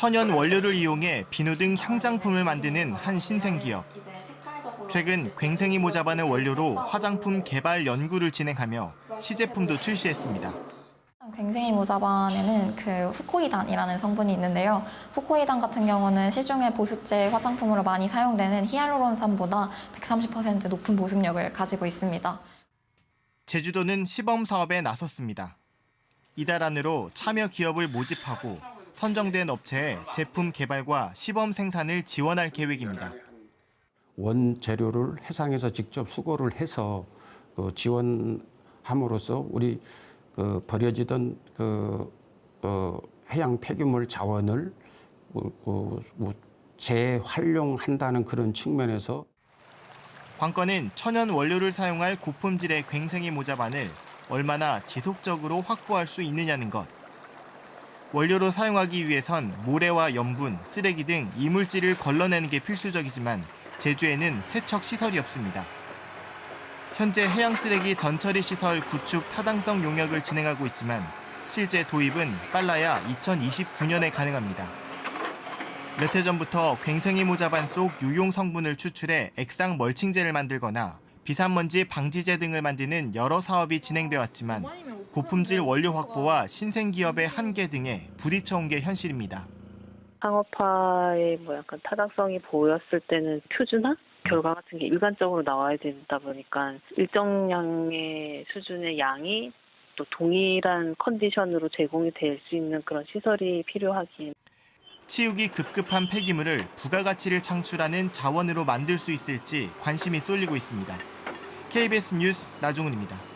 천연 원료를 이용해 비누 등 향장품을 만드는 한 신생기업. 최근 괭생이 모자반을 원료로 화장품 개발 연구를 진행하며 시제품도 출시했습니다. 괭생이 모자반에는 그 후코이단이라는 성분이 있는데요. 후코이단 같은 경우는 시중의 보습제 화장품으로 많이 사용되는 히알루론산보다 130% 높은 보습력을 가지고 있습니다. 제주도는 시범 사업에 나섰습니다. 이달 안으로 참여 기업을 모집하고 선정된 업체에 제품 개발과 시범 생산을 지원할 계획입니다. 원재료를 해상에서 직접 수거를 해서 그 지원함으로써 우리 그 버려지던 그 어, 해양 폐기물 자원을 뭐, 그, 뭐 재활용한다는 그런 측면에서 관건은 천연 원료를 사용할 고품질의 괭생이 모자 반을 얼마나 지속적으로 확보할 수 있느냐는 것. 원료로 사용하기 위해선 모래와 염분, 쓰레기 등 이물질을 걸러내는 게 필수적이지만 제주에는 세척 시설이 없습니다. 현재 해양 쓰레기 전처리 시설 구축 타당성 용역을 진행하고 있지만 실제 도입은 빨라야 2029년에 가능합니다. 몇 해 전부터 괭생이 모자반 속 유용 성분을 추출해 액상 멀칭제를 만들거나 비산먼지 방지제 등을 만드는 여러 사업이 진행돼 왔지만 고품질 원료 확보와 신생 기업의 한계 등에 부딪혀온 게 현실입니다. 상업화의 뭐 약간 타당성이 보였을 때는 표준화 결과 같은 게 일관적으로 나와야 되다 보니까 일정량의 수준의 양이 또 동일한 컨디션으로 제공이 될 수 있는 그런 시설이 필요하긴 치우기 급급한 폐기물을 부가가치를 창출하는 자원으로 만들 수 있을지 관심이 쏠리고 있습니다. KBS 뉴스 나종훈입니다.